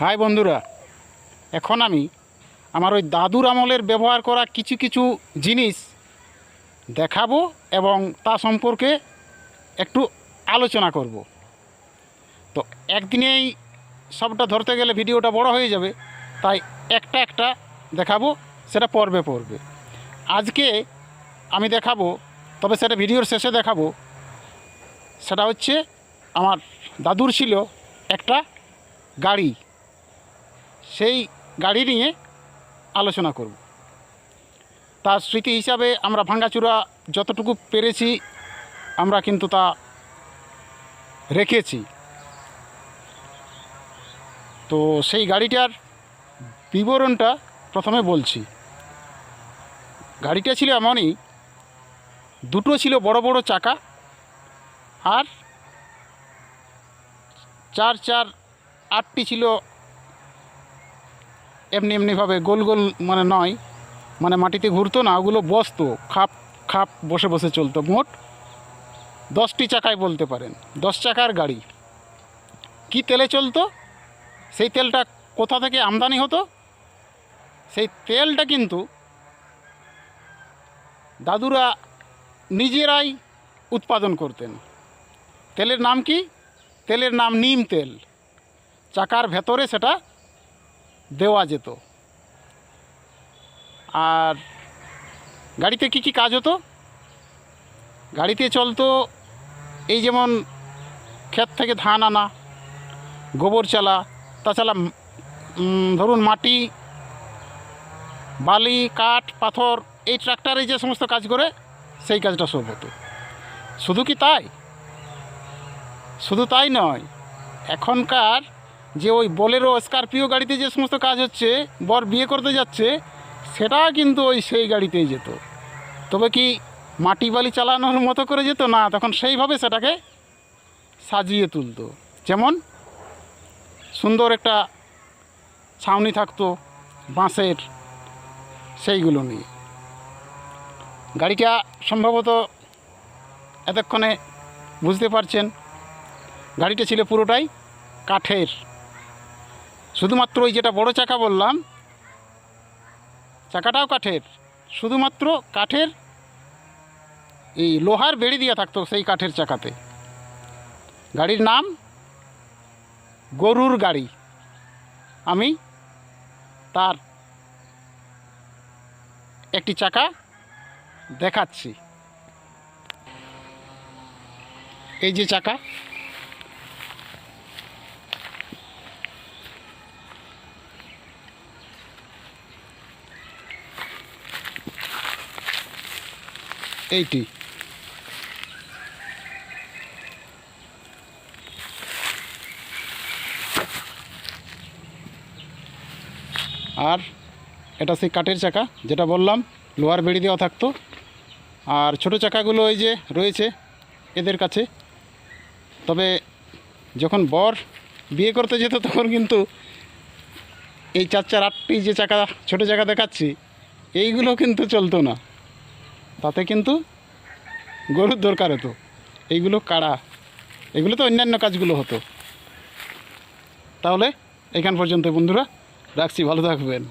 High বন্ধুরা, এখন আমি আমার ওই দাদুর আমলের ব্যবহার করা কিছু কিছু জিনিস দেখাবো এবং তা সম্পর্কে একটু আলোচনা করব। তো একদিনেই সবটা ধরতে গেলে ভিডিওটা বড় হয়ে যাবে, তাই একটা একটা দেখাবো, সেটা পর্বে পর্বে। আজকে আমি দেখাবো, তবে সেটা ভিডিওর শেষে দেখাবো, সেটা হচ্ছে আমার দাদুর ছিল একটা গাড়ি। সেই গাড়ি নিয়ে আলোচনা করব। তার স্মৃতি হিসাবে আমরা ভাঙ্গাচুরা যতটুকু পেরেছি, আমরা কিন্তু তা রেখেছি। তো সেই গাড়িটার বিবরণটা প্রথমে বলছি। গাড়িটা ছিল এমনই, দুটো ছিল বড় বড় চাকা আর চার চার আটটি ছিল এমনি এমনিভাবে গোল গোল মানে নয় মানে মাটিতে ঘুরতো না, ওগুলো বসতো, খাপ খাপ বসে বসে চলতো মোট। দশটি চাকায় বলতে পারেন, দশ চাকার গাড়ি। কি তেলে চলতো? সেই তেলটা কোথা থেকে আমদানি হতো? সেই তেলটা কিন্তু দাদুরা নিজেরাই উৎপাদন করতেন। তেলের নাম কি? তেলের নাম নিম তেল। চাকার ভেতরে সেটা দেওয়া যেত। আর গাড়িতে কি কি কাজ হতো? গাড়িতে চলতো এই যেমন ক্ষেত থেকে ধান আনা, গোবর চালা, তাছাড়া ধরুন মাটি, বালি, কাঠ, পাথর, এই ট্রাক্টরে যে সমস্ত কাজ করে সেই কাজটা সব হতো। শুধু কি তাই? শুধু তাই নয়, এখনকার যে ওই বোলেরো স্করপিও গাড়িতে যে সমস্ত কাজ হচ্ছে, বর বিয়ে করতে যাচ্ছে, সেটা কিন্তু ওই সেই গাড়িতেই যেত। তবে কি মাটি বালি চালানোর মতো করে যেত? না, তখন সেইভাবে সেটাকে সাজিয়ে তুলতো। যেমন সুন্দর একটা ছাউনি থাকতো, বাঁশের, সেইগুলো নিয়ে। গাড়িটা সম্ভবত এতক্ষণে বুঝতে পারছেন, গাড়িটা ছিল পুরোটাই কাঠের। শুধুমাত্র ওই যেটা বড় চাকা বললাম, চাকাটাও কাঠের। শুধুমাত্র কাঠের এই লোহার বেড়ি দেওয়া থাকতো সেই কাঠের চাকাতে। গাড়ির নাম গরুর গাড়ি। আমি তার একটি চাকা দেখাচ্ছি। এই যে চাকা এইটি। আর এটা সেই কাঠের চাকা, যেটা বললাম, লোহার বেড়ি দেওয়া থাকতো। আর ছোট চাকাগুলো ওই যে রয়েছে এদের কাছে। তবে যখন বর বিয়ে করতে যেত, তখন কিন্তু এই চার চার আটটি যে চাকা, ছোট চাকা দেখাচ্ছি, এইগুলো কিন্তু চলতো না। তাতে কিন্তু গরুর দরকার হতো। এইগুলো কাড়া, এগুলো তো অন্যান্য কাজগুলো হতো। তাহলে এখান পর্যন্ত বন্ধুরা, রাখছি, ভালো থাকবেন।